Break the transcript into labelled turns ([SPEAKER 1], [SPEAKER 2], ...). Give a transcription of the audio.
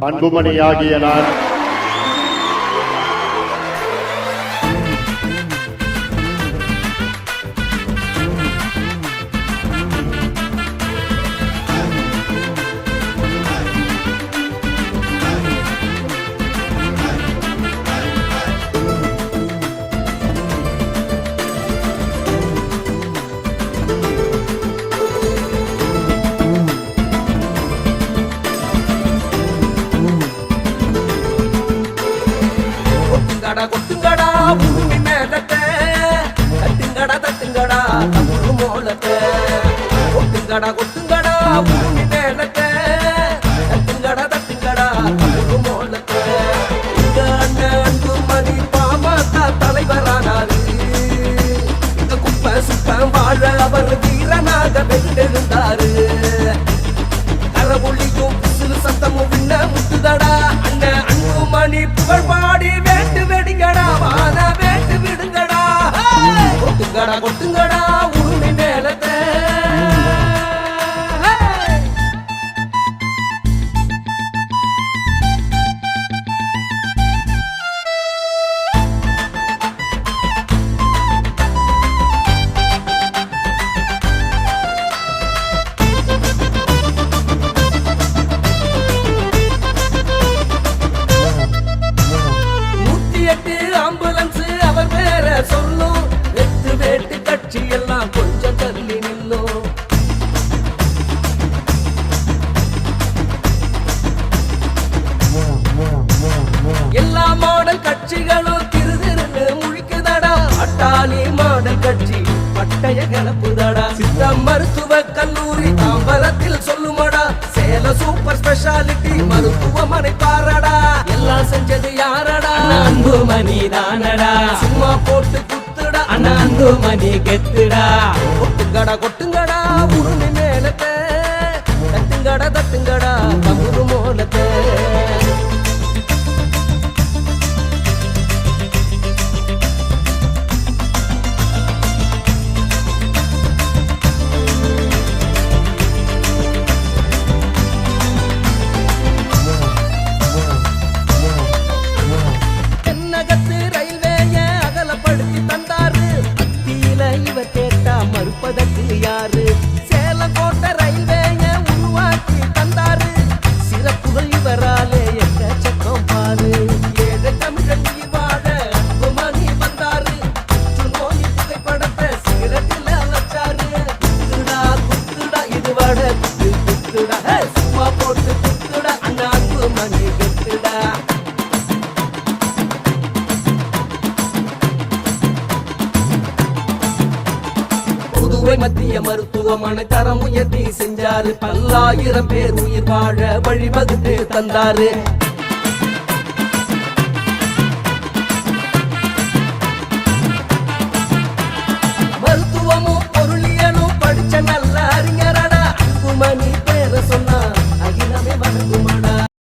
[SPEAKER 1] அன்புமணியாகிய நான்
[SPEAKER 2] கொட்டுங்கடா கொட்டுங்கடா பூமி மேலத்தை. தட்டுங்கடா தட்டுங்கடா தமிழ் மோளத்தை இந்த அண்ணன் அன்புமணி பாமக தலைவரானாரு. இந்த குப்பை சுப்பம் வாழ அவர் வீரனாக வென்றெழுந்தாரு கரபுள்ளியும் சிறு சத்தமும் விண்ண முத்துதடா. அண்ணன் அன்புமணி புகழ் பாடி வேட்டு வெடிங்கடா வான வேட்டு விடுங்கடா கொட்டுங்கடா கொட்டுங்கடா. கொஞ்சம் தள்ளி நில்லும் எல்லா மாடல் கட்சிகளும் திருதிருன்னு முழிக்குதடா. அட்டாளி மாடல் கட்சி பட்டய கிளப்புதடா சித்த மருத்துவ கல்லூரி தாம்பரத்தில் சொல்லுமடா. சேல சூப்பர் ஸ்பெஷாலிட்டி மருத்துவமனை பாரடா. எல்லாம் செஞ்சது யாரடா?
[SPEAKER 3] அன்புமணி தானடா.
[SPEAKER 2] சும்மா போட்டு அண்ணாந்து
[SPEAKER 3] மணி கெத்துடா.
[SPEAKER 2] கொட்டுங்கடா கொட்டுங்கடா உருணி அத்தியில கேட்டா மறுப்பதற்கு யாரு மத்திய மருத்துவமனை தரம் உயர்த்தி செஞ்சாரு. பல்லாயிரம் பேர் உயிர் வாழ வழிவகுத்து தந்தாரு.